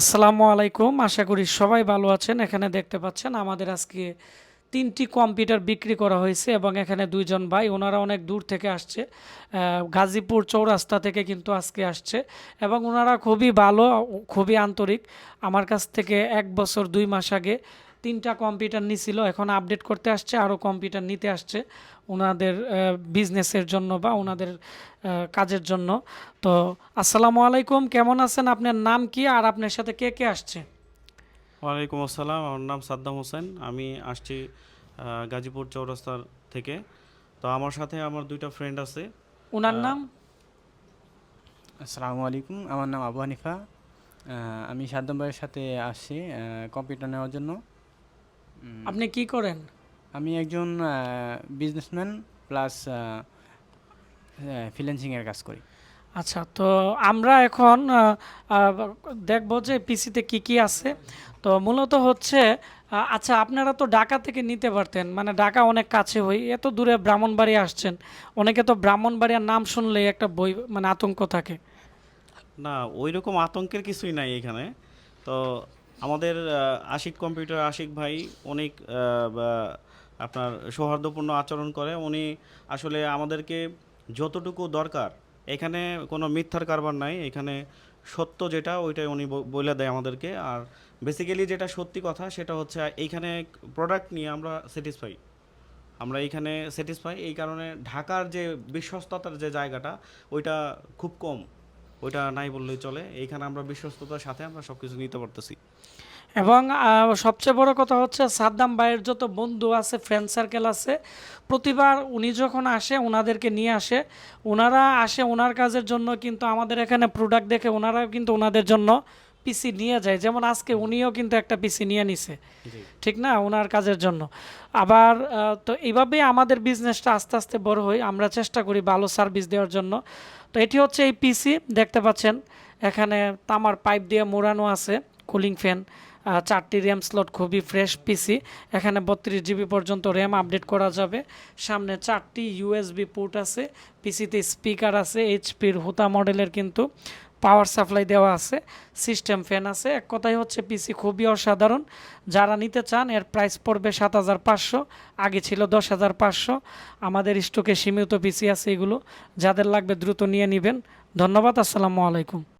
আসসালামু আলাইকুম। আশা করি সবাই ভালো আছেন। এখানে দেখতে পাচ্ছেন আমাদের আজকে তিনটি কম্পিউটার বিক্রি করা হয়েছে এবং এখানে দুইজন ভাই, ওনারা অনেক দূর থেকে আসছে গাজীপুর চৌরাস্তা থেকে কিন্তু আজকে আসছে এবং ওনারা খুবই ভালো, খুবই আন্তরিক। আমার কাছ থেকে এক বছর দুই মাস আগে তিনটা কম্পিউটার নিছিল এখন আপডেট করতে আসছে আরও কম্পিউটার নিতে আসছে ওনাদের বিজনেসের জন্য বা ওনাদের কাজের জন্য। তো আসসালামু আলাইকুম কেমন আছেন? আপনার নাম কি আর আপনার সাথে কে কে আসছে? ওয়ালাইকুম আসসালাম আমার নাম সাদ্দাম হোসেন। আমি আসছি গাজীপুর চৌরাস্তার থেকে। তো আমার সাথে আমার দুইটা ফ্রেন্ড আছে। ওনার নাম? আসসালামু আলাইকুম আমার নাম আবু হানিফা। আমি সাদ্দাম ভাইয়ের সাথে আসছি কম্পিউটার নেওয়ার জন্য। আপনি কি করেন? আমি একজন বিজনেসম্যান প্লাস ফ্রিল্যান্সিংয়ের কাজ করি। আচ্ছা তো আমরা এখন দেখব যে পিসিতে কি কি আছে। তো মূলত হচ্ছে আচ্ছা আপনারা তো ঢাকা থেকে নিতে পারতেন মানে ঢাকা অনেক কাছে হই এত দূরে ব্রাহ্মণবাড়ি আসছেন অনেকে তো ব্রাহ্মণবাড়িয়ার নাম শুনলেই একটা বই মানে আতঙ্ক থাকে। না ওই রকম আতঙ্কের কিছুই নাই এখানে। তো আমাদের আশিক কম্পিউটার আশিক ভাই অনেক আপনার সৌহার্দ্যপূর্ণ আচরণ করে। উনি আসলে আমাদেরকে যতটুকু দরকার, এখানে কোনো মিথ্যার কারবার নাই, এখানে সত্য যেটা ওইটাই উনি বলে দেয় আমাদেরকে। আর বেসিক্যালি যেটা সত্যি কথা সেটা হচ্ছে এইখানে প্রোডাক্ট নিয়ে আমরা স্যাটিসফাই আমরা এইখানে স্যাটিসফাই এই কারণে ঢাকার যে বিশ্বস্ততার যে জায়গাটা, ওইটা খুব কম। ওইটা নাই বললেই চলে। এইখানে আমরা বিশ্বস্ততার সাথে আমরা সব কিছু নিতে পারতেছি। এবং সবচেয়ে বড় কথা হচ্ছে সাদ্দাম ভাইয়ের যত বন্ধু আছে ফ্রেন্ড সার্কেল আছে প্রতিবার উনি যখন আসে ওনাদেরকে নিয়ে আসে ওনারা আসে ওনার কাজের জন্য কিন্তু আমাদের এখানে প্রোডাক্ট দেখে ওনারা কিন্তু ওনাদের জন্য পিসি নিয়ে যায়। যেমন আজকে উনিও কিন্তু একটা পিসি নিয়ে নিছে। ঠিক না? ওনার কাজের জন্য। আবার তো এইভাবেই আমাদের বিজনেসটা আস্তে আস্তে বড় হয় আমরা চেষ্টা করি ভালো সার্ভিস দেওয়ার জন্য। তো এটি হচ্ছে এই পিসি দেখতে পাচ্ছেন এখানে তামার পাইপ দিয়ে মোড়ানো আছে কুলিং ফ্যান চারটি র্যাম স্লট খুবই ফ্রেশ পিসি এখানে বত্রিশ জিবি পর্যন্ত র্যাম আপডেট করা যাবে। সামনে চারটি ইউএসবি পোর্ট আছে। পিসিতে স্পিকার আছে এইচপির হুতা মডেলের কিন্তু পাওয়ার সাপ্লাই দেওয়া আছে সিস্টেম ফ্যান আছে। এক কথাই হচ্ছে পিসি খুবই অসাধারণ। যারা নিতে চান, এর প্রাইস পড়বে সাত হাজার পাঁচশো, আগে ছিল দশ হাজার পাঁচশো। আমাদের স্টকে সীমিত পিসি আছে এগুলো। যাদের লাগবে দ্রুত নিয়ে নেবেন। ধন্যবাদ, আসসালামু আলাইকুম।